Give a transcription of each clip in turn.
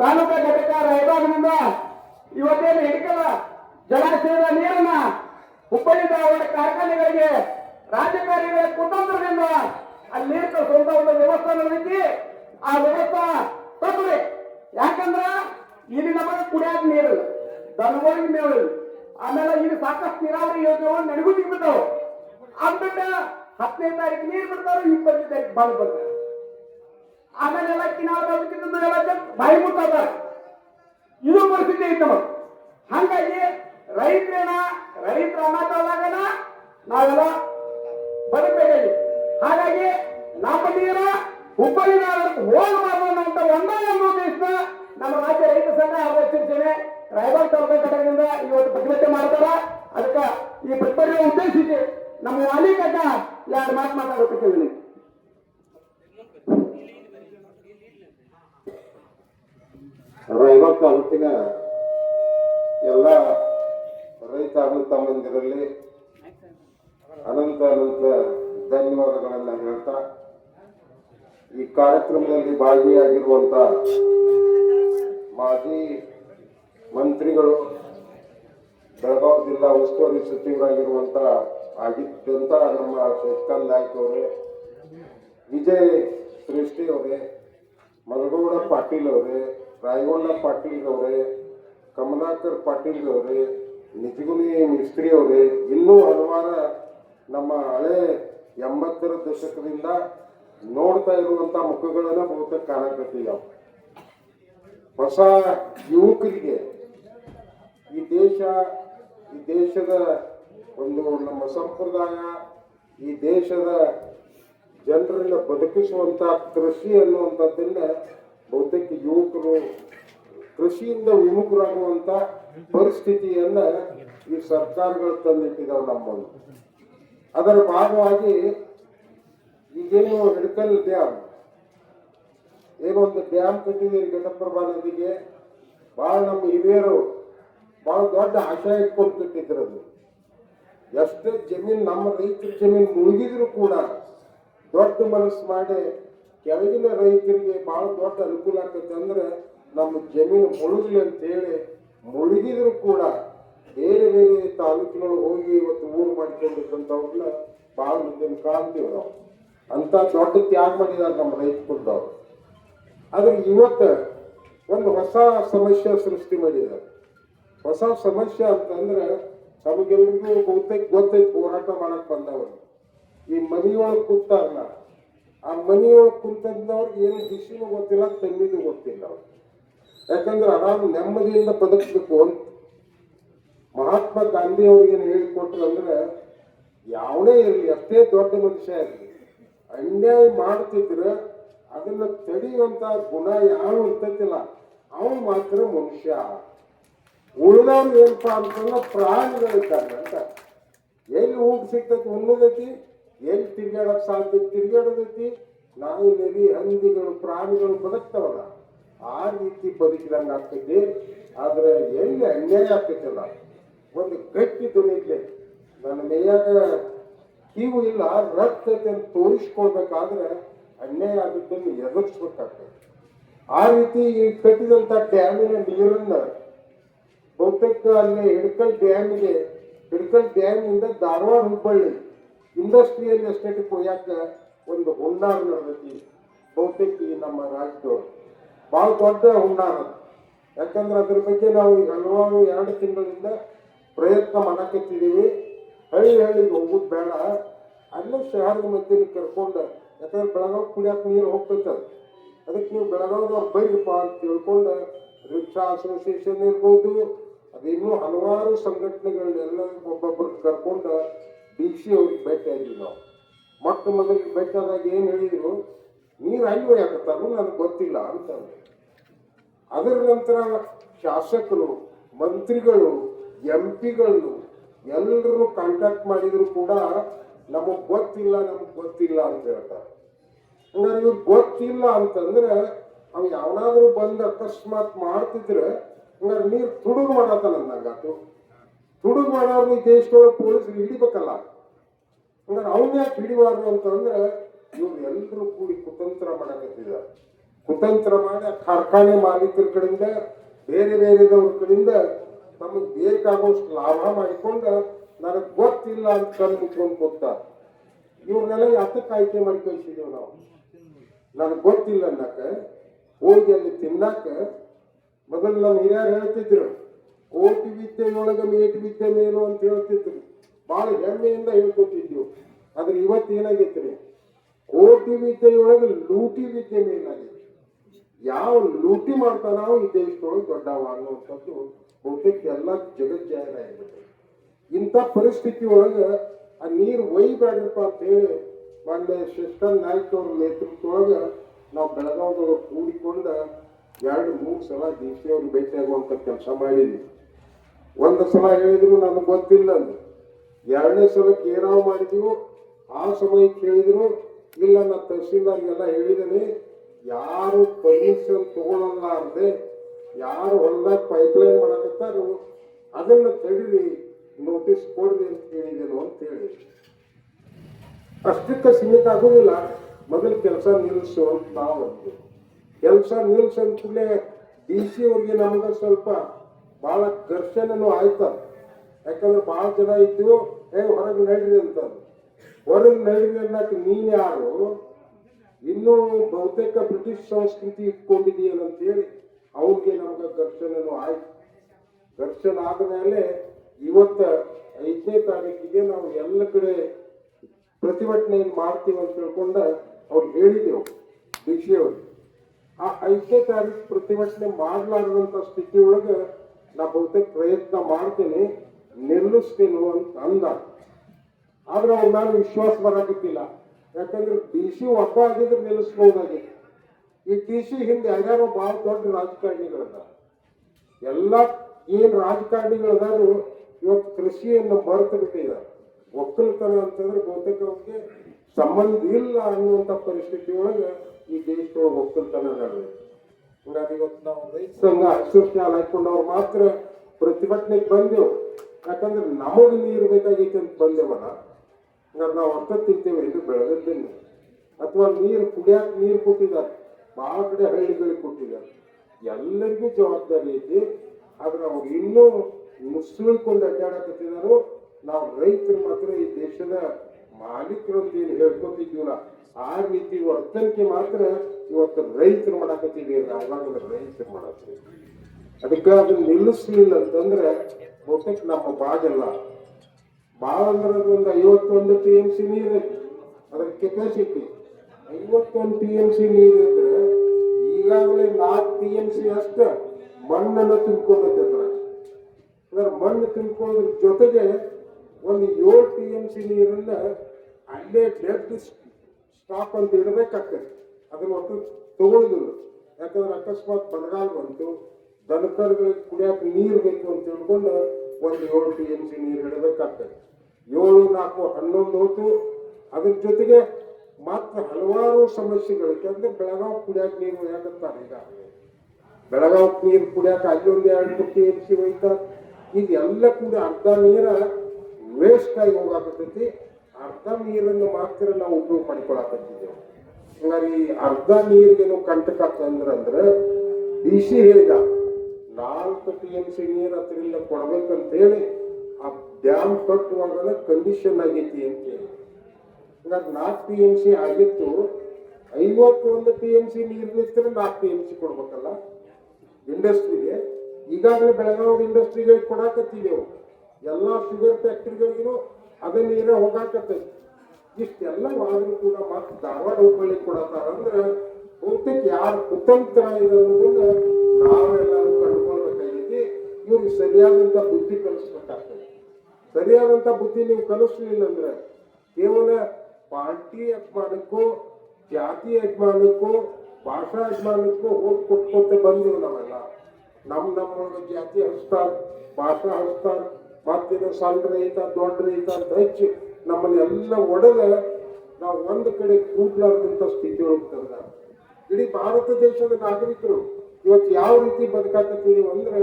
ತಾಲೂಕಾ ಘಟಕ ರಾಯಬಾಗದಿಂದ ಇವತ್ತೇನು ಹೆಣಕಲ ಜಲಾಶಯದ ನೀರನ್ನ ಹುಬ್ಬಳ್ಳಿ ಧಾರವಾಡ ಕಾರ್ಖಾನೆಗಳಿಗೆ ರಾಜಕಾರಣಿಗಳ ಕುತಂತ್ರದಿಂದ ಅಲ್ಲಿ ನೀರು ಸ್ವಂತ ಒಂದು ವ್ಯವಸ್ಥೆ ನಡೆಸಿ ಆ ವ್ಯವಸ್ಥೆ ತಪ್ಪದೆ. ಯಾಕಂದ್ರ ಇಲ್ಲಿ ನಮಗೆ ಕುಡಿಯಾಕ ನೀರು ಮೇವು ಇಲ್ಲ. ಆಮೇಲೆ ಇಲ್ಲಿ ಸಾಕಷ್ಟು ನೀರಾವರಿ ಯೋಜನೆಗಳು ನಡೆಗೂ ಬಿಡ್ತಾವ ಅದ್ಬಿಟ್ಟ ಹತ್ತನೇ ತಾರೀಕು ನೀರು ಬಿಡ್ತಾರೆ, ಇಪ್ಪತ್ತನೇ ತಾರೀಕು ಬಂದ್ ಬರ್ತಾರೆ ಆಮೇಲೆ ಎಲ್ಲ ಕಿನಾರ ಎಲ್ಲ ಬಾಯಿ ಮುಟ್ಟಾದ ಇದು ಪರಿಸ್ಥಿತಿ ಐತೆ ನಮಗೆ ಹಂಗಾಗಿ ರೈತರೇನ, ರೈತರ ಅನಾಥವಾಗನ ನಾವೆಲ್ಲ ಬದುಕಬೇಕಾಗಿ ಹಾಗಾಗಿ ನಮ್ಮ ನೀರ ಹುಬ್ಬಳ್ಳಿ ಹೋಗಬಾರ್ದು ಅನ್ನೋಂಥ ಒಂದೇ ಒಂದು ಉದ್ದೇಶ ನಮ್ಮ ರಾಜ್ಯ ರೈತ ಸಂಘ ಶಿವಸೇನೆ ರಾಯಬಾಗ್ ತಾಲೂಕು ಘಟಕದಿಂದ ಇವತ್ತು ಪ್ರತಿಭಟನೆ ಮಾಡ್ತಾರ. ಅದಕ್ಕೆ ಈ ಪ್ರತಿಭಟನೆ ಉದ್ದೇಶಿಸಿ ನಮ್ಮ ಕಟ್ಟ ಎರಡು ಮಾತು ಮಾತಾಡೋಕೆ ರಾಯಬಾಗ್ ತಾಲೂಕಿನ ಎಲ್ಲ ರೈತ ಅಣ್ಣ ತಮ್ಮಂದಿರಲ್ಲಿ ಅನಂತ ಅನಂತ ಧನ್ಯವಾದಗಳನ್ನ ಹೇಳ್ತಾ, ಈ ಕಾರ್ಯಕ್ರಮದಲ್ಲಿ ಭಾಗಿಯಾಗಿರುವಂತ ಮಾಜಿ ಮಂತ್ರಿಗಳು, ಬೆಳಗಾವಿ ಜಿಲ್ಲಾ ಉಸ್ತುವಾರಿ ಸಚಿವರಾಗಿರುವಂತ ಆಗಿದ್ದಂತ ನಮ್ಮ ಶಶಿಕಾಂತ್ ನಾಯ್ಕ ಅವರೇ, ವಿಜಯ್ ಸೃಷ್ಟಿ ಅವರೇ, ಮಲಗೌಡ ಪಾಟೀಲ್ ಅವರೇ ರಾಯಗೌಡ ಪಾಟೀಲ್ ಅವರೇ ಕಮಲಾಕರ್ ಪಾಟೀಲ್ ಅವರೇ ನಿಜಗುಣಿ ಮಿಸ್ತ್ರಿ ಅವರೇ ಇನ್ನೂ ಹಲವಾರು ನಮ್ಮ ಹಳೆ ಎಂಬತ್ತರ ದಶಕದಿಂದ ನೋಡ್ತಾ ಇರುವಂತ ಮುಖಗಳನ್ನ ಬಹುತೇಕ ಕಾಣಕತ್ತೀವಿ ಹೊಸ ಯುವಕರಿಗೆ ಈ ದೇಶ, ಈ ದೇಶದ ಒಂದು ನಮ್ಮ ಸಂಪ್ರದಾಯ, ಈ ದೇಶದ ಜನರನ್ನ ಬದುಕಿಸುವಂತ ಕೃಷಿ ಅನ್ನುವಂಥದ್ದನ್ನ ಬಹುತೇಕ ಯುವಕರು ಕೃಷಿಯಿಂದ ವಿಮುಖರಾಗುವಂತ ಪರಿಸ್ಥಿತಿಯನ್ನ ಈ ಸರ್ಕಾರಗಳು ತಂದಿಟ್ಟಿದಾವೆ ನಮ್ಮಲ್ಲಿ. ಅದರ ಭಾಗವಾಗಿ ಈಗೇನು ಹಿಡ್ಕಲ್ ಡ್ಯಾಮ್, ಏನೋ ಒಂದು ಡ್ಯಾಮ್ ಕಟ್ಟಿದ್ದೀರಿ ಘಟಪ್ರಭಾ ನದಿಗೆ ಭಾಳ ನಮ್ಮ ಹಿರಿಯರು ಭಾಳ ದೊಡ್ಡ ಆಶಯ ಇಟ್ಕೊಂಡು ಕಟ್ಟಿದ್ರು ಅದು. ಎಷ್ಟೇ ಜಮೀನ್ ನಮ್ಮ ರೈತರ ಜಮೀನ್ ಮುಳುಗಿದ್ರು ಕೂಡ ದೊಡ್ಡ ಮನಸ್ಸು ಮಾಡಿ ಕೆಳಗಿನ ರೈತರಿಗೆ ಬಹಳ ದೊಡ್ಡ ಅನುಕೂಲ ಆಗ್ತೈತೆ ಅಂದ್ರೆ ನಮ್ಮ ಜಮೀನು ಮುಳುಗಲಿ ಅಂತ ಹೇಳಿ ಮುಳುಗಿದ್ರು ಕೂಡ ಬೇರೆ ಬೇರೆ ತಾಲೂಕಿನೊಳಗೆ ಹೋಗಿ ಇವತ್ತು ಊರು ಮಾಡ್ಕೊಂಡಿದ್ದಂಥವ್ರನ್ನ ಭಾಳ ಮುಂದೆ ಕಾಣ್ತೀವಿ ನಾವು ಅಂತ ದೊಡ್ಡ ತ್ಯಾಗ ಮಾಡಿದಾರೆ ನಮ್ಮ ರೈತ ಕುಲದವ್ರು. ಆದ್ರೆ ಇವತ್ತು ಒಂದು ಹೊಸ ಸಮಸ್ಯೆ ಸೃಷ್ಟಿ ಮಾಡಿದ್ದಾರೆ. ಹೊಸ ಸಮಸ್ಯೆ ಅಂತಂದ್ರೆ ನಮಗೆಲ್ಲರಿಗೂ ಬಹುತೇಕ ಗೊತ್ತೈತೆ ಹೋರಾಟ ಮಾಡಕ್ ಬಂದವರು. ಈ ಮನೆಯೊಳಗೆ ಕೂತಾರಲ್ಲ ಆ ಮನಿಯೊಳಗೆ ಕುಂತವ್ರಿಗೆ ಏನು ಬಿಸಿಲು ಗೊತ್ತಿಲ್ಲ ತಂದಿದ್ದು ಗೊತ್ತಿಲ್ಲ ಯಾಕಂದ್ರೆ ಆರಾಮ್ ನೆಮ್ಮದಿಯಿಂದ ಬದುಕಬೇಕು ಅಂತ. ಮಹಾತ್ಮ ಗಾಂಧಿ ಅವ್ರಿಗೆ ಏನು ಹೇಳಿಕೊಟ್ರು ಅಂದ್ರೆ ಯಾವನೇ ಇರಲಿ, ಅಷ್ಟೇ ದೊಡ್ಡ ಮನುಷ್ಯ ಇರಲಿ. ಅನ್ಯಾಯ ಮಾಡ್ತಿದ್ರೆ ಅದನ್ನ ತಡೆಯುವಂತ ಗುಣ ಯಾರು ಇರ್ತೈತಿಲ್ಲ, ಅವನು ಮಾತ್ರ ಮನುಷ್ಯ. ಉಳಿದವ್ರು ಏನಪ್ಪಾ ಅಂತಂದ್ರೆ ಪ್ರಾಣಿಗಳಿದ್ದಾರೆ ಅಂತ. ಎಲ್ಲಿ ಹೋಗಿ ಸಿಗ್ತೈತಿ, ಉಣ್ಣದೈತಿ? ಎಲ್ಲಿ ತಿರ್ಗಾಡಕ್ ಸಾಧ್ಯ? ತಿರ್ಗಾಡೋದೈತಿ ನಾಯಿ ನರಿ ಹಂದಿಗಳು, ಪ್ರಾಣಿಗಳು ಬದುಕ್ತಾವಲ್ಲ, ಆ ರೀತಿ ಬದುಕಿದಂಗೆ ಆಗ್ತೈತಿ. ಆದ್ರೆ ಎಲ್ಲಿ ಅನ್ಯಾಯ ಆಗ್ತೈತಲ್ಲ? ಒಂದು ಗಟ್ಟಿ ದುನಿಗೆ ನನ್ನ ಮೇಯಾಗ ಕೀವು ಇಲ್ಲ, ರಕ್ತ ಅಂತ ತೋರಿಸ್ಕೊಳ್ಬೇಕಾದ್ರೆ ಅನ್ಯಾಯ ಆಗಿದ್ದನ್ನು ಎದುರಿಸ್ಬೇಕಾಗ್ತದೆ. ಆ ರೀತಿ ಈ ಕಟ್ಟಿದಂತ ಡ್ಯಾಮಿನ ನೀರನ್ನ ಬಹುತೇಕ ಅಲ್ಲಿ ಹಿಡ್ಕಲ್ ಡ್ಯಾಮಿಗೆ, ಹಿಡ್ಕಲ್ ಡ್ಯಾಮಿಂದ ಧಾರವಾಡ ಹುಬ್ಬಳ್ಳಿ ಇಂಡಸ್ಟ್ರಿಯಲ್ ಎಸ್ಟೇಟ್ ಕೊಯ್ಯಾಕ ಒಂದು ಹುನ್ನಾರ ನಡೆದೈತಿ. ಬಹುತೇಕ ನಮ್ಮ ರಾಜ್ಯದವರು. ಭಾಳ ದೊಡ್ಡ ಹುನ್ನಾರ ಯಾಕಂದ್ರೆ ಅದ್ರ ಬಗ್ಗೆ ನಾವು ಈಗ ಹಲವಾರು ಎರಡು ತಿಂಗಳಿಂದ ಪ್ರಯತ್ನ ಮಾಡಕತ್ತಿದ್ದೀವಿ. ಹಳ್ಳಿ ಹಳ್ಳಿಗೆ ಹೋಗುದು ಬೇಡ. ಅಲ್ಲೇ ಶಹರದ ಮಧ್ಯೆ ಕರ್ಕೊಂಡು, ಯಾಕಂದ್ರೆ ಬೆಳಗಾವ್ ಕುಡಿಯಕ್ಕೆ ನೀರು ಹೋಗ್ತೈತೆ ಅದು. ಅದಕ್ಕೆ ನೀವು ಬೆಳಗಾವ್ದವ್ರು ಬೈರಪ್ಪ ಅಂತ ತಿಳ್ಕೊಂಡು ರಿಕ್ಷಾ ಅಸೋಸಿಯೇಷನ್ ಇರ್ಬೋದು ಅದಿನ್ನೂ ಹಲವಾರು ಸಂಘಟನೆಗಳನ್ನೆಲ್ಲ ಒಬ್ಬೊಬ್ಬರು ಕರ್ಕೊಂಡು ಸಿ ಅವ್ರಿಗೆ ಭೇಟಿ ಆಗಿಲ್ಲ ನಾವು. ಮೊಟ್ಟ ಮೊದಲಿಗೆ ಭೇಟಿಯಾದಾಗ ಏನು ಹೇಳಿದ್ರು? ನೀರು ಅಲ್ಲಿ ಒಯ್ಯಾಕತ್ತಾರು ನನಗೆ ಗೊತ್ತಿಲ್ಲ ಅಂತ ಅಂದ್ರು. ನಂತರ ಶಾಸಕರು, ಮಂತ್ರಿಗಳು, ಎಂ ಪಿಗಳು ಎಲ್ಲರೂ ಕಾಂಟ್ಯಾಕ್ಟ್ ಮಾಡಿದ್ರು ಕೂಡ ನಮಗೆ ಗೊತ್ತಿಲ್ಲ ನಮಗೆ ಗೊತ್ತಿಲ್ಲ ಅಂತ ಹೇಳ್ತಾರೆ. ಹಂಗಾರೆ ಇವ್ರು ಗೊತ್ತಿಲ್ಲ ಅಂತಂದ್ರೆ ಅವ್ ಯಾವನಾದ್ರೂ ಬಂದು ಅಕಸ್ಮಾತ್ ಮಾಡ್ತಿದ್ರೆ ಹಂಗಾರೆ ನೀರು ತುಡುಗು ಮಾಡತ್ತಾನ ನಂಗಾತು ತುಡುಗು ಮಾಡೋರು ಈ ದೇಶದೊಳಗೆ ಪೊಲೀಸರು ಹಿಡಿಬೇಕಲ್ಲ. ಅಂದ್ರೆ ಅವನ್ ಯಾಕೆ ಹಿಡಿಬಾರ್ದು ಅಂತಂದ್ರೆ ಇವ್ರು ಎಲ್ಲರೂ ಕೂಡಿ ಕುತಂತ್ರ ಮಾಡಕತ್ತಿದ್ದಾರೆ ಕುತಂತ್ರ ಮಾಡಿ ಕಾರ್ಖಾನೆ ಮಾಲೀಕರ ಕಡೆಯಿಂದ, ಬೇರೆ ಬೇರೆದವ್ರ ಕಡೆಯಿಂದ ನಮಗೆ ಬೇಕಾಗುವಷ್ಟು ಲಾಭ ಮಾಡಿಕೊಂಡು ನನಗೆ ಗೊತ್ತಿಲ್ಲ ಅಂತ ತಂದು ಕೊಡ್ತಾರೆ ಇವ್ರನ್ನೆಲ್ಲ ಯಾತಕ್ಕೆ ಆಯ್ಕೆ ಮಾಡಿ ಕಳಿಸಿದೀವಿ ನಾವು? ನನಗೆ ಗೊತ್ತಿಲ್ಲ ಅನ್ನಕ ಹೋಗಿ ಅಲ್ಲಿ ತಿನ್ನಾಕ ಮೊದಲು ನಮ್ಮ ಹಿರಿಯರು ಹೇಳ್ತಿದ್ರು. ಕೋಟಿ ವಿದ್ಯೆಯೊಳಗ ಮೇಟಿ ವಿದ್ಯೆ ಮೇಲು ಅಂತ ಹೇಳ್ತಿದ್ರು. ಬಹಳ ಹೆಮ್ಮೆಯಿಂದ ಹೇಳ್ಕೊತಿದ್ವು ಆದ್ರೆ ಇವತ್ತು ಏನಾಗೈತ್ರಿ? ಕೋಟಿ ವಿದ್ಯೆಯೊಳಗ ಲೂಟಿ ವಿದ್ಯೆ ಮೇಲಾಗೈತಿ. ಯಾವ ಲೂಟಿ ಮಾಡ್ತಾನೋ ಈ ದೇಶದೊಳಗೆ ದೊಡ್ಡವ ಅನ್ನುವಂಥದ್ದು ಬಹುತೇಕ ಎಲ್ಲ ಜಗಜ್ಜಾಹಿರ ಆಗಿಬಿಟ್ಟು ಇಂಥ ಪರಿಸ್ಥಿತಿ ಒಳಗೆ ಆ ನೀರು ಒಯ್ಬೇಡ್ರಪ್ಪ ಅಂತ ಹೇಳಿ ಮಾನ್ಯ ಶಿಸ್ಟನ್ ನಾಯ್ಕ ಅವ್ರ ನೇತೃತ್ವದೊಳಗೆ ನಾವು ಬೆಳಗಾವದೊಳಗೆ ಕೂಡಿಕೊಂಡ ಎರಡು, ಮೂರು ಸಲ ಡಿ ಸಿ ಅವ್ರಿಗೆ ಭೇಟಿ ಆಗುವಂತ ಕೆಲಸ ಮಾಡಿದ್ವಿ. ಒಂದು ಸಲ ಹೇಳಿದ್ರು ನನಗೆ ಗೊತ್ತಿಲ್ಲ ಅಂದ್ರು. ಎರಡನೇ ಸಲಕ್ಕೆ ಏನೋ ಮಾಡಿದೀವೋ ಆ ಸಮಯಕ್ಕೆ ಹೇಳಿದ್ರು ಇಲ್ಲ, ನಾನು ತಹಸೀಲ್ದಾರ್ಗೆಲ್ಲ ಹೇಳಿದ್ದೀನಿ ಯಾರು ಪರ್ಮಿಷನ್ ತಗೊಳಲ್ಲ ಅಂದೆ, ಯಾರು ಹೊಲದಾಗ ಪೈಪ್ಲೈನ್ ಮಾಡಕತ್ತಾರೋ ಅದನ್ನ ತಡೀರಿ ನೋಟಿಸ್ ಕೊಡ್ರಿ ಅಂತ ಹೇಳಿದೆನು ಅಂತ ಹೇಳಿ. ಅಷ್ಟಕ್ಕೆ ಸೀಮಿತ ಆಗುದಿಲ್ಲ. ಮೊದಲು ಕೆಲಸ ನಿಲ್ಲಿಸು ಅಂತ ನಾವು ಕೆಲಸ ನಿಲ್ಸು ಅಂತಲೇ ಡಿ ಸಿ ಅವ್ರಿಗೆ ನಮ್ಗೆ ಸ್ವಲ್ಪ ಭಾಳ ಘರ್ಷಣೆನೂ ಆಯ್ತ. ಯಾಕಂದ್ರೆ ಭಾಳ ಜನ ಇದ್ದು ಏ, ಹೊರಗೆ ನಡ್ರಿ ಅಂತ ಹೊರಗೆ ನಡ್ರಿ ಅನ್ನಕ್ಕೆ ನೀನ್ ಯಾರು? ಇನ್ನೂ ಬಹುತೇಕ ಬ್ರಿಟಿಷ್ ಸಂಸ್ಕೃತಿ ಇಟ್ಕೊಂಡಿದೀಯಲ್ಲ ಅಂತೇಳಿ ಅವ್ರಿಗೆ ನಮ್ಗೆ ಘರ್ಷಣೆನೂ ಆಯ್ತು. ಘರ್ಷಣೆ ಆದಮೇಲೆ ಇವತ್ತ ಐದನೇ ತಾರೀಕಿಗೆ ನಾವು ಎಲ್ಲ ಕಡೆ ಪ್ರತಿಭಟನೆ ಮಾಡ್ತೀವಿ ಅಂತ ತಿಳ್ಕೊಂಡ ಅವ್ರು ಹೇಳಿದೆವು ಅವರು ಆ ಐದನೇ ತಾರೀಕು ಪ್ರತಿಭಟನೆ ಮಾಡಲಾರದಂತ ಸ್ಥಿತಿ ಒಳಗೆ ನಾ ಬಹುತೇಕ ಪ್ರಯತ್ನ ಮಾಡ್ತೀನಿ, ನಿಲ್ಲಿಸ್ತೀನಿ ಅಂತ ಅಂದ. ಆದ್ರೆ ಅವ್ರ ಮೇಲೆ ವಿಶ್ವಾಸ ಬರಾಕತ್ತಿಲ್ಲ. ಯಾಕಂದ್ರೆ ಡಿ ಸಿ ಒಬ್ಬ ಆಗಿದ್ರೆ ನಿಲ್ಲಿಸ್ಬಹುದಾಗಿತ್ತು. ಈ ಡಿ ಸಿ ಹಿಂದೆ ಯಾರ್ಯಾರೋ ಬಹಳ ದೊಡ್ಡ ರಾಜಕಾರಣಿಗಳದ ಎಲ್ಲ ಏನ್ ರಾಜಕಾರಣಿಗಳದಾರು ಇವತ್ತು ಕೃಷಿಯನ್ನು ಮರೆತು ಬಿಟ್ಟಿದ್ದಾರೆ ಒಕ್ಕಲತನ ಅಂತಂದ್ರೆ ಬಹುತೇಕ ಅವ್ರಿಗೆ ಸಂಬಂಧ ಇಲ್ಲ ಅನ್ನುವಂತ ಪರಿಸ್ಥಿತಿ ಒಳಗೆ ಈ ದೇಶದೊಳಗೆ ಒಕ್ಕಲುತನ ನಡೆದಿದೆ. ಹಂಗಾಗಿ ಇವತ್ತು ನಾವು ರೈತ ಸಂಘ ಶಾಲೆ ಹಾಕೊಂಡವ್ರು ಮಾತ್ರ ಪ್ರತಿಭಟನೆಗೆ ಬಂದೆವು. ಯಾಕಂದ್ರೆ ನಮಗೆ ನೀರು ಬೇಕಾಗೈತೆ ಅಂತ ಬಂದೆವಲ್ಲ. ಹಂಗಾರೆ ನಾವು ಅರ್ಥ ತಿಂತೇವೆ ಇದು ಬೆಳೆದಿದ್ದೇನೆ ಅಥವಾ ನೀರು ಕುಡಿಯಕ್ಕೆ ನೀರು ಕೊಟ್ಟಿದ್ದಾರೆ. ಬಹಳ ಕಡೆ ಹಳ್ಳಿಗಳಿಗೆ ಕೊಟ್ಟಿದ್ದಾರೆ. ಎಲ್ಲರಿಗೂ ಜವಾಬ್ದಾರಿ ಐತಿ. ಆದ್ರೆ ಅವ್ರು ಇನ್ನೂ ಮುಸ್ಲಿಳ್ಕೊಂಡು ಅಡ್ಡಾಡಕತ್ತಿದಾರೋ, ನಾವು ರೈತರು ಮಾತ್ರ ಈ ದೇಶದ ಮಾಲೀಕರು ಅಂತ ಏನು ಹೇಳ್ಕೊತಿದ್ದೀವಲ್ಲ. ಆ ರೀತಿ ವರ್ತನಿಕೆ ಮಾತ್ರ ಇವತ್ತು ರೈತರು ಮಾಡಾಕತ್ತೀವಿ ನಾವಾಗಂದ್ರೆ ರೈತರು ಮಾಡತ್ತೀವಿ. ಅದಕ್ಕೆ ಅದನ್ನ ನಿಲ್ಲಿಸ್ಲಿಲ್ಲ ಅಂತಂದ್ರೆ ಬಹುತೇಕ ನಮ್ಮ ಬಾಗಿಲ್ಲ ಭಾಳ ಅಂದ್ರೆ ಅದೊಂದು ಐವತ್ತೊಂದು ಟಿ ಎಂ ಸಿ ನೀರು ಅದ್ರ ಕೆಪಾಸಿಟಿ. ಐವತ್ತೊಂದು ಟಿ ಎಂ ಸಿ ನೀರು ಇದ್ರೆ ಈಗಾಗಲೇ ನಾಲ್ಕು ಟಿ ಎಂ ಸಿ ಅಷ್ಟ ಮಣ್ಣನ್ನು ತುಂಬಿಕೊಂಡೈತೆ ಅದ್ರ ಅಂದ್ರೆ ಮಣ್ಣು ತುಂಬಿಕೊಳ್ಳೋದ್ರ ಜೊತೆಗೆ ಒಂದು ಏಳು ಟಿ ಎಂ ಸಿ ನೀರನ್ನ ಅಲ್ಲೇ ಡೆಡ್ ಸ್ಟಾಕ್ ಅಂತ ಇಡಬೇಕಾಗ್ತದೆ. ಅದನ್ನು ಒಟ್ಟು ತಗೊಳುದಿಲ್ಲ ಯಾಕಂದ್ರೆ ಅಕಸ್ಮಾತ್ ಬರಗಾಲ ಬಂತು, ದನಕರುಗಳಿಗೆ ಕುಡಿಯಕ್ಕೆ ನೀರು ಬೇಕು ಅಂತ ತಿಳ್ಕೊಂಡು ಒಂದು ಏಳು ಟಿ ಎಂ ಸಿ ನೀರು ಇಡಬೇಕಾಗ್ತದೆ. ಏಳು, ನಾಲ್ಕು, ಹನ್ನೊಂದು ಹೊತ್ತು ಅದ್ರ ಜೊತೆಗೆ ಮಾತ್ರ ಹಲವಾರು ಸಮಸ್ಯೆಗಳು ಯಾಕಂದ್ರೆ ಬೆಳಗಾವ್ ಕುಡಿಯಕ್ಕೆ ನೀರು ಯಾಕಂತಾರೆ ಈಗ? ಬೆಳಗಾವಿ ನೀರು ಕುಡಿಯಕ ಅಲ್ಲೊಂದು ಎರಡು ಟಿ ಎಂ ಸಿ ಒಯ್ತಾರೆ. ಇದೆಲ್ಲ ಕೂಡ ಅರ್ಧ ನೀರ ವೇಸ್ಟ್ ಆಗಿ ಹೋಗಾಕತ್ತೈತಿ. ಅರ್ಧ ನೀರನ್ನು ಮಾತ್ರ ನಾವು ಉಪಯೋಗ ಮಾಡಿಕೊಳಕತ್ತಿದ್ದೇವೆ ಹಂಗಾರಿ ಅರ್ಧ ನೀರಿಗೇನು ಕಂಟಕ ತಂದ್ರಂದ್ರೆ ಡಿ ಸಿ ಹೇಳಿದ, ನಾಲ್ಕು ಟಿ ಎಂ ಸಿ ನೀರು ಅದರಿಂದ ಕೊಡ್ಬೇಕಂತ ಹೇಳಿ ಆ ಡ್ಯಾಮ್ ಕಟ್ಟುವಾಗ ಕಂಡೀಷನ್ ಆಗೈತಿ ಅಂತ ಹೇಳಿ. ಹಂಗಾಗಿ ನಾಲ್ಕು ಟಿ ಎಂ ಸಿ ಆಗಿತ್ತು, ಐವತ್ತೊಂದು ಟಿ ಎಂ ಸಿ ನೀರು ನಿಂತರೆ ನಾಲ್ಕು ಟಿ ಎಂ ಸಿ ಕೊಡ್ಬೇಕಲ್ಲ? ಇಂಡಸ್ಟ್ರಿಗೆ, ಈಗಾಗಲೇ ಬೆಳಗಾವಿ ಇಂಡಸ್ಟ್ರಿಗಳಿಗೆ ಕೊಡಾಕತ್ತಿದ್ದೆವು ಎಲ್ಲ ಶುಗರ್ ಫ್ಯಾಕ್ಟ್ರಿಗಳಿಗೂ ಅದೇ ನೀರೇ ಹೋಗಾಕತ್ತೈತಿ ಇಷ್ಟೆಲ್ಲ ಆದ್ರೂ ಕೂಡ ಮತ್ತೆ ಧಾರವಾಡ ಹುಬ್ಬಳ್ಳಿ ಕೊಡತ್ತಾರ ಅಂದ್ರೆ ಬಹುತೇಕ ಯಾರು ಕುತಂತ್ರ ಅನ್ನೋದನ್ನ ನಾವೆಲ್ಲರೂ ಕಂಡುಕೊಳ್ಬೇಕಾಗೈತಿ ಇವ್ರಿಗೆ ಸರಿಯಾದಂತ ಬುದ್ಧಿ ಕಲಿಸ್ಬೇಕಾಗ್ತದೆ. ಸರಿಯಾದಂತ ಬುದ್ಧಿ ನೀವು ಕಲಿಸ್ಲಿಲ್ಲ ಅಂದ್ರೆ ಕೇವಲ ಪಾರ್ಟಿ ಅಭಿಮಾನಕ್ಕೂ ಜಾತಿ ಅಭಿಮಾನಕ್ಕೂ ಭಾಷಾ ಅಭಿಮಾನಕ್ಕೂ ಹೋಗಿ ಕೊಟ್ಕೊತ ಬಂದಿವಿ ನಾವೆಲ್ಲ. ನಮ್ಮ ನಮ್ಮ ಜಾತಿ ಹಚ್ತಾರ, ಭಾಷಾ ಹಚ್ತಾರ. ಮತ್ತಿನ ಸಣ್ಣ ರೈತ, ದೊಡ್ಡ ರೈತ ಅಂತ ಹಚ್ಚಿ ನಮ್ಮನ್ನೆಲ್ಲ ಒಡೆದ ನಾವು ಒಂದು ಕಡೆ ಕೂಡ್ಲಾರ್ದಂಥ ಸ್ಥಿತಿ ಒಳಗೆ ತಂದ ಇಡೀ ಭಾರತ ದೇಶದ ನಾಗರಿಕರು ಇವತ್ತು ಯಾವ ರೀತಿ ಬದುಕಾಕತ್ತೀವಿ ಅಂದ್ರೆ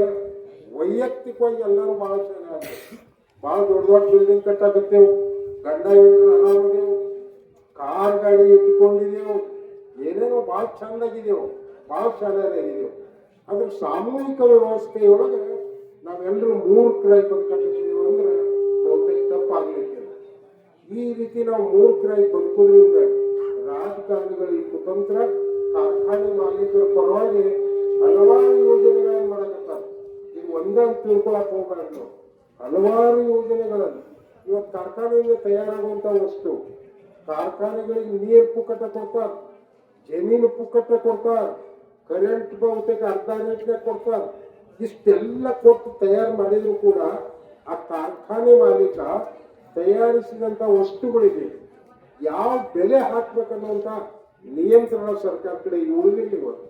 ವೈಯಕ್ತಿಕವಾಗಿ ಎಲ್ಲರೂ ಭಾಳ ಚೆನ್ನಾಗಿ ಭಾಳ ದೊಡ್ಡ ದೊಡ್ಡ ಬಿಲ್ಡಿಂಗ್ ಕಟ್ಟಾಕತ್ತೇವು. ಗಂಡ ಆರಾಮದೇವು ಕಾರ್ ಗಾಡಿ ಇಟ್ಕೊಂಡಿದ್ದೇವು ಏನೇನೋ ಭಾಳ ಚಂದಾಗಿದೆವು ಭಾಳ ಚೆನ್ನಾಗಿದ್ದೇವು ಅದ್ರ ಸಾಮೂಹಿಕ ವ್ಯವಸ್ಥೆಯೊಳಗೆ ನಾವೆಲ್ಲರೂ ಮೂರ್ಖರಾಗಿ ಬದುಕತ್ತಿದ್ದೀವಿ ಅಂದ್ರೆ ಬಹುತೇಕ ತಪ್ಪಾಗಲಿಕ್ಕೆ ಈ ರೀತಿ ನಾವು ಮೂರ್ಖರಾಗಿ ಬದುಕೋದ್ರಿಂದ ರಾಜಕಾರಣಿಗಳು ಈ ಕುತಂತ್ರ, ಕಾರ್ಖಾನೆ ಮಾಲೀಕರ ಪರವಾಗಿ ಹಲವಾರು ಯೋಜನೆಗಳನ್ನು ಮಾಡಕತ್ತಾರೆ. ಈಗ ಒಂದೇ ಅಂತ ತಿಳ್ಕೊಳಕ್ ಹೋಗ್ಬಾರ್ದು. ಹಲವಾರು ಯೋಜನೆಗಳನ್ನು ಇವತ್ತು ಕಾರ್ಖಾನೆಯಿಂದ ತಯಾರಾಗುವಂತ ವಸ್ತು, ಕಾರ್ಖಾನೆಗಳಿಗೆ ನೀರು ಪುಕ್ಕಟ ಕೊಡ್ತಾರ, ಜಮೀನು ಪುಕ್ಕಟ ಕೊಡ್ತಾರ ಕರೆಂಟ್ ಬಹುತೇಕ ಅರ್ಧ ರೇಟ್ನಾಗ ಕೊಡ್ತಾರ. ಇಷ್ಟೆಲ್ಲ ಕೊಟ್ಟು ತಯಾರು ಮಾಡಿದ್ರು ಕೂಡ ಆ ಕಾರ್ಖಾನೆ ಮಾಲೀಕ ತಯಾರಿಸಿದಂತ ವಸ್ತುಗಳಿಗೆ ಯಾವ ಬೆಲೆ ಹಾಕ್ಬೇಕನ್ನುವಂತ ನಿಯಂತ್ರಣ ಸರ್ಕಾರ ಕಡೆ ಉಳಿದಿಲ್ಲ ಇವತ್ತು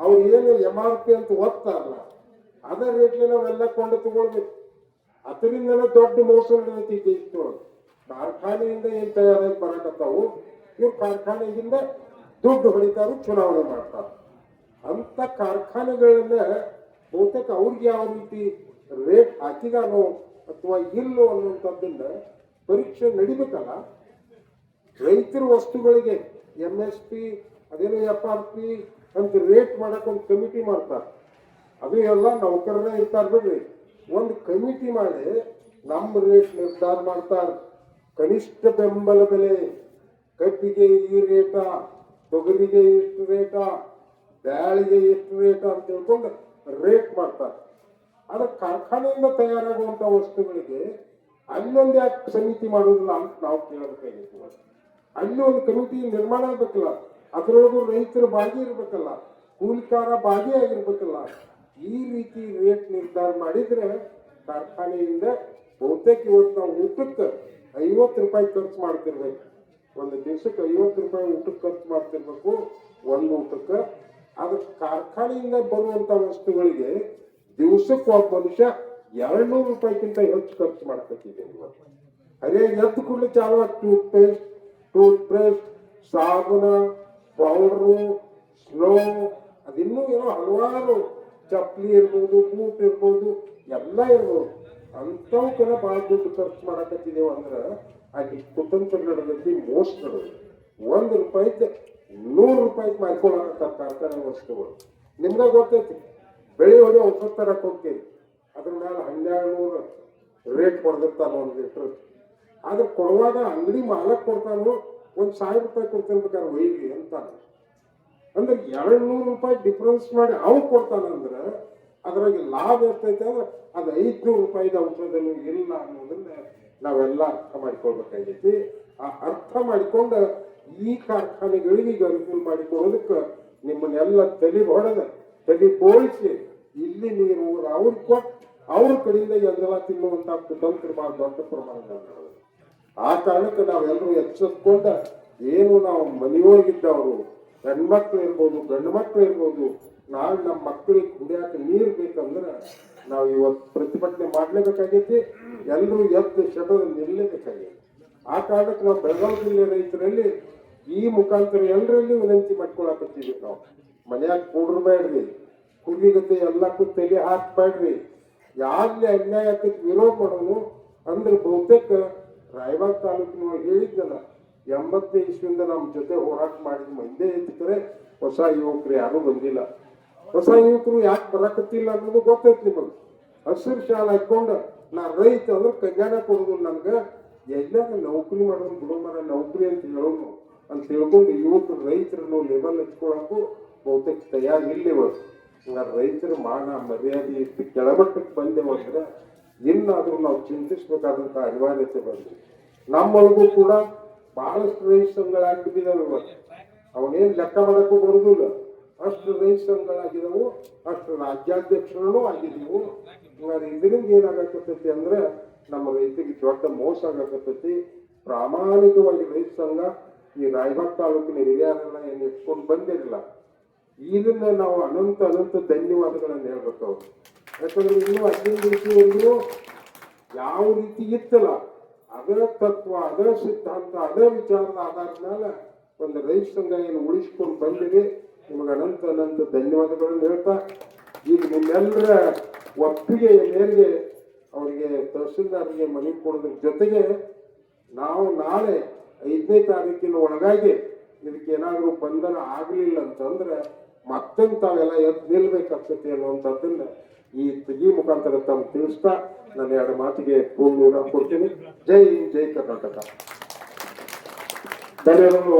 ಅವ್ರು ಏನು ಎಂ ಆರ್ ಪಿ ಅಂತ ಓದ್ತಾರಲ್ಲ, ಅದೇ ರೇಟ್ಲಿ ನಾವೆಲ್ಲ ಕೊಂಡು ತಗೊಳ್ಬೇಕು. ಅದರಿಂದನೇ ದೊಡ್ಡ ಮೋಸ ನಡೆದೈತಿ ಇತ್ತು ಕಾರ್ಖಾನೆಯಿಂದ ಏನು ತಯಾರಾಗಿ ಬರಕತ್ತಾವು? ಇವ್ರು ಕಾರ್ಖಾನೆಯಿಂದ ದುಡ್ಡು ಹೊಡಿತಾರು, ಚುನಾವಣೆ ಮಾಡ್ತಾರೆ. ಅಂತ ಕಾರ್ಖಾನೆಗಳನ್ನ ಬಹುತೇಕ ಅವ್ರಿಗೆ ಯಾವ ರೀತಿ ರೇಟ್ ಹಾಕಿದಾನೋ ಅಥವಾ ಇಲ್ಲೋ ಅನ್ನುವಂಥದ್ದನ್ನ ಪರೀಕ್ಷೆ ನಡಿಬೇಕಲ್ಲ? ರೈತರ ವಸ್ತುಗಳಿಗೆ ಎಂ ಎಸ್ ಪಿ ಅದೇನೋ ಎಫ್ ಆರ್ ಪಿ ಅಂತ ರೇಟ್ ಮಾಡಕ್ ಒಂದು ಕಮಿಟಿ ಮಾಡ್ತಾರೆ. ಅದು ಎಲ್ಲ ನೌಕರರೇ ಇರ್ತಾರೆ ಬಿಡ್ರಿ. ಒಂದು ಕಮಿಟಿ ಮಾಡಿ ನಮ್ಮ ರೇಟ್ ನಿರ್ಧಾರ ಮಾಡ್ತಾರೆ. ಕನಿಷ್ಠ ಬೆಂಬಲ ಬೆಲೆ, ಕಬ್ಬಿಗೆ ಈ ರೇಟಾ ತೊಗರಿಗೆ ಇಷ್ಟು ರೇಟಾ ಬ್ಯಾಳಿಗೆ ಎಷ್ಟು ರೇಟಾ ಅಂತ ತಿಳ್ಕೊಂಡು ರೇಟ್ ಮಾಡ್ತಾರೆ ಆದ್ರೆ ಕಾರ್ಖಾನೆಯಿಂದ ತಯಾರಾಗುವಂತ ವಸ್ತುಗಳಿಗೆ ಅಲ್ಲೊಂದು ಯಾಕೆ ಸಮಿತಿ ಮಾಡೋದಿಲ್ಲ ಅಂತ ನಾವು ಕೇಳಬೇಕಾಗಿತ್ತು. ಅಲ್ಲಿ ಒಂದು ಕಮಿಟಿ ನಿರ್ಮಾಣ ಆಗ್ಬೇಕಲ್ಲ, ಅದರೊಳಗೂ ರೈತರ ಭಾಗಿ ಇರಬೇಕಲ್ಲ ಕೂಲಿಕಾರ ಭಾಗಿಯಾಗಿರ್ಬೇಕಲ್ಲ ಈ ರೀತಿ ರೇಟ್ ನಿರ್ಧಾರ ಮಾಡಿದ್ರೆ ಕಾರ್ಖಾನೆಯಿಂದ ಬಹುತೇಕ ಇವತ್ತು ನಾವು ಊಟಕ್ಕೆ ಐವತ್ತು ರೂಪಾಯಿ ಖರ್ಚು ಮಾಡ್ತಿರ್ಬೇಕು ಒಂದು ದಿವಸಕ್ಕೆ ಐವತ್ತು ರೂಪಾಯಿ ಊಟಕ್ಕೆ ಖರ್ಚು ಮಾಡ್ತಿರ್ಬೇಕು, ಒಂದು ಊಟಕ್ಕೆ ಅದು ಕಾರ್ಖಾನೆಯಿಂದ ಬರುವಂತ ವಸ್ತುಗಳಿಗೆ ದಿವಸಕ್ಕೆ ಒಬ್ಬ ಮನುಷ್ಯ ಎರಡು ನೂರು ರೂಪಾಯಿಗಿಂತ ಹೆಚ್ಚು ಖರ್ಚು ಮಾಡ್ಬೇಕಿದೆ ಅದೇ ಎದ್ದು ಕೂಡಲೇ ಚಾಲು ಟೂತ್ ಪೇಸ್ಟ್ ಟೂತ್ ಸಾಬೂನ ಪೌಡ್ರು ಸ್ನೋ ಅದಿನ್ನೂ ಏನೋ ಹಲವಾರು ಚಪ್ಪಲಿ ಇರ್ಬೋದು ಬೂಟ್ ಇರ್ಬೋದು, ಎಲ್ಲ ಇರ್ಬೋದು. ಅಂಥವಕ್ಕೆಲ್ಲ ಭಾಳ ದುಡ್ಡು ಖರ್ಚು ಮಾಡಕತ್ತಿದ್ದೇವೆ ಅಂದ್ರೆ ಅಲ್ಲಿ ಕುತಂತ್ರ ನಡೆದೈತಿ ಮೋಸ್ಟ್ ನಡೆದೈತಿ. ಒಂದು ರೂಪಾಯಿಗೆ ನೂರು ರೂಪಾಯಿಗೆ ಮಾರ್ಕೊಳಕತ್ತಾರ ಕಾರ್ಖಾನೆ ವಸ್ತುಗಳು. ನಿಮ್ಗೆ ಗೊತ್ತೈತಿ, ಬೆಳೆ ಹೊಡೆ ಔಷಧ ತರಕ್ಕೆ ಹೋಗ್ತೀವಿ ಅದ್ರ ಮೇಲೆ ಹನ್ನೆರಡು ನೂರು ರೇಟ್ ಕೊಡ್ದಿರ್ತಾನ ಒಂದು ಲೀಟ್ರ್ ಆದ್ರೆ ಕೊಡುವಾಗ ಅಂಗಡಿ ಮಾಲಕ್ ಕೊಡ್ತಾನು, ಒಂದು ಸಾವಿರ ರೂಪಾಯಿ ಕೊಡ್ತೇನೆ ಬೇಕಾದ್ರೆ ಅಂತ ಅಂತಾನೆ. ಅಂದ್ರೆ ಎರಡು ನೂರು ರೂಪಾಯಿ ಡಿಫ್ರೆನ್ಸ್ ಮಾಡಿ ಅವ್ ಕೊಡ್ತಾನಂದ್ರೆ ಅದ್ರಾಗ ಲಾಭ ಇರ್ತೈತೆ ಅಂದ್ರೆ ಅದು ಐದ್ನೂರು ರೂಪಾಯಿದ ಔಷಧನು ಇಲ್ಲ ಅನ್ನೋದನ್ನ ನಾವೆಲ್ಲ ಅರ್ಥ ಮಾಡ್ಕೊಳ್ಬೇಕಾಗೈತಿ. ಆ ಅರ್ಥ ಮಾಡಿಕೊಂಡು ಈ ಕಾರ್ಖಾನೆಗಳಿಗೆ ಈಗ ಅನುಕೂಲ ಮಾಡಿಕೊಡೋದಕ್ಕೆ ನಿಮ್ಮನ್ನೆಲ್ಲ ತಲೆ ಹೊಡೆದ ತಲೆ ಬೋಳಿಸಿ, ಇಲ್ಲಿ ನೀರು ಅವ್ರ ಕೊಟ್ಟು ಅವ್ರ ಕಡೆಯಿಂದ ಎಲ್ಲ ತಿನ್ನುವಂತ ಕುತಂತ್ರ ಬಹಳ ದೊಡ್ಡ ಪ್ರಮಾಣದ ಆ ಕಾರಣಕ್ಕೆ ನಾವೆಲ್ಲರೂ ಎಚ್ಚೆತ್ಕೊಂಡ ಏನು ನಾವು ಮನೆಯೊಳಗಿದ್ದವರು ಹೆಣ್ಮಕ್ಳು ಇರ್ಬೋದು, ಗಂಡು ಮಕ್ಳು ಇರ್ಬೋದು, ನಾಳೆ ನಮ್ಮ ಮಕ್ಕಳಿಗೆ ಕುಡಿಯಾಕ ನೀರು ಬೇಕಂದ್ರೆ ನಾವು ಇವತ್ತು ಪ್ರತಿಭಟನೆ ಮಾಡ್ಲೇಬೇಕಾಗೈತಿ. ಎಲ್ಲರೂ ಎದ್ದು ಶಟದ ನಿಲ್ಲಲೇಬೇಕಾಗೈತಿ ಆ ಕಾರಣಕ್ಕೆ ನಾವು ಬೆಳಗಾವಿ ಜಿಲ್ಲೆ ರೈತರಲ್ಲಿ ಈ ಮುಖಾಂತರ ಎಲ್ಲರಲ್ಲಿ ವಿನಂತಿ ಮಾಡ್ಕೊಳಕತ್ತೀವಿ ನಾವು. ಮನ್ಯಾಗ ಕುಡಿ ಗದ್ದೆ ಎಲ್ಲಕ್ಕೂ ತಲೆ ಹಾಕ್ಬೇಡ್ರಿ ಯಾರಲ್ಲಿ ಅನ್ಯಾಯ ವಿರೋಧ ಮಾಡೋನು ಅಂದ್ರೆ ಬಹುತೇಕ ರಾಯಬಾಗ್ ತಾಲೂಕಿನೊಳಗೆ ಹೇಳಿದ್ದಲ್ಲ ಎಂಬತ್ತನೇ ಇಸ್ವಿಂದ ನಮ್ಮ ಜೊತೆ ಹೋರಾಟ ಮಾಡಿದ ಮಂದೆ ಇದ್ರೆ ಹೊಸ ಯುವಕರು ಯಾರೂ ಬಂದಿಲ್ಲ. ಹೊಸ ಯುವಕರು ಯಾಕೆ ಬರಕತ್ತಿಲ್ಲ ಅನ್ನೋದು ಗೊತ್ತೈತಿ ನಿಮಗೆ. ಹಸಿರು ಶಾಲೆ ಹಾಕೊಂಡು ನಾ ರೈತ ಅಂದ್ರೆ ಕಲ್ಯಾಣ ಕೊಡೋದು ನನ್ಗೆ ಎಲ್ಲಾರ ನೌಕರಿ ಮಾಡೋದು ಬಿಡೋ ನೌಕರಿ ಅಂತ ಹೇಳೋನು, ಅಂತ ತಿಳ್ಕೊಂಡು ಯುವಕರು ರೈತರನ್ನು ಲೆವೆಲ್ ಹಚ್ಕೊಳಕ್ಕೂ ಬಹುತೇಕ ತಯಾರಿಲ್ಲ ಇವತ್ತು ಹಂಗಾರೆ ರೈತರ ಮಾನ, ಮರ್ಯಾದೆ ಇಟ್ಟು ಕೆಳಮಟ್ಟಕ್ಕೆ ಬಂದೆವು ಅಂದ್ರೆ ಇನ್ನಾದರೂ ನಾವು ಚಿಂತಿಸ್ಬೇಕಾದಂತ ಅನಿವಾರ್ಯತೆ ಬಂದ್ವಿ ನಮ್ಮೊಳಗೂ ಕೂಡ ಬಹಳಷ್ಟು ರೈತ ಸಂಘಗಳಾಗಿದ್ದಾವೆ ಅವನೇನ್ ಲೆಕ್ಕ ಮಾಡಕ್ಕೂ ಬರುದಿಲ್ಲ. ಅಷ್ಟು ರೈತ ಸಂಘಗಳಾಗಿದವು ಅಷ್ಟು ರಾಜ್ಯಾಧ್ಯಕ್ಷರೂ ಆಗಿದ್ದೀವು ಇದರಿಂದ ಅಂದ್ರೆ ನಮ್ಮ ರೈತರಿಗೆ ದೊಡ್ಡ ಮೋಸ ಆಗಕತ್ತೈತಿ. ಪ್ರಾಮಾಣಿಕವಾಗಿ ರೈತ ಸಂಘ ಈ ರಾಯಭಾಗ ತಾಲೂಕಿನ ಹಿರಿಯರನ್ನ ಏನು ಇಟ್ಕೊಂಡು ಬಂದಿರಲಿಲ್ಲ ಇದನ್ನ ನಾವು ಅನಂತ ಅನಂತ ಧನ್ಯವಾದಗಳನ್ನು ಹೇಳ್ಬೇಕು ಯಾಕಂದ್ರೆ ಇನ್ನೂ ಹದಿನೈದು ದಿವಸವರೆಗೂ ಯಾವ ರೀತಿ ಇತ್ತಲ್ಲ, ಅದರ ತತ್ವ, ಅದರ ಸಿದ್ಧಾಂತ, ಅದರ ವಿಚಾರದ ಆಧಾರದ ಮೇಲೆ ಒಂದು ರೈತ ಸಂಘ ಏನು ಉಳಿಸ್ಕೊಂಡು ಬಂದಿದೆ. ನಿಮಗೆ ಅನಂತ ಅನಂತ ಧನ್ಯವಾದಗಳನ್ನು ಹೇಳ್ತಾ, ಈಗ ನಿಮ್ಮೆಲ್ಲರ ಒಪ್ಪಿಗೆಯ ಮೇರೆಗೆ ಅವರಿಗೆ ತಹಸೀಲ್ದಾರ್ಗೆ ಮನವಿ ಕೊಡೋದ್ರ ಜೊತೆಗೆ ನಾವು ನಾಳೆ ಐದನೇ ತಾರೀಕಿನ ಒಳಗಾಗಿ ಇದಕ್ಕೆ ಏನಾದರೂ ಬಂಧನ ಆಗಲಿಲ್ಲ ಅಂತಂದ್ರೆ ಮತ್ತೊಂದು ತಾವೆಲ್ಲ ಎದ್ದು ನಿಲ್ಬೇಕಾಗ್ತತಿ ಅನ್ನುವಂಥದ್ದನ್ನ ಈ ಈ ಮುಖಾಂತರ ತಮ್ಮ ತಿಳಿಸ್ತಾ ನನ್ನ ಎರಡು ಮಾತಿಗೆ ಪೂರ್ಣ ಕೊಡ್ತೀನಿ. ಜೈ ಜೈ ಕರ್ನಾಟಕ. ಧನ್ಯವಾದಗಳು.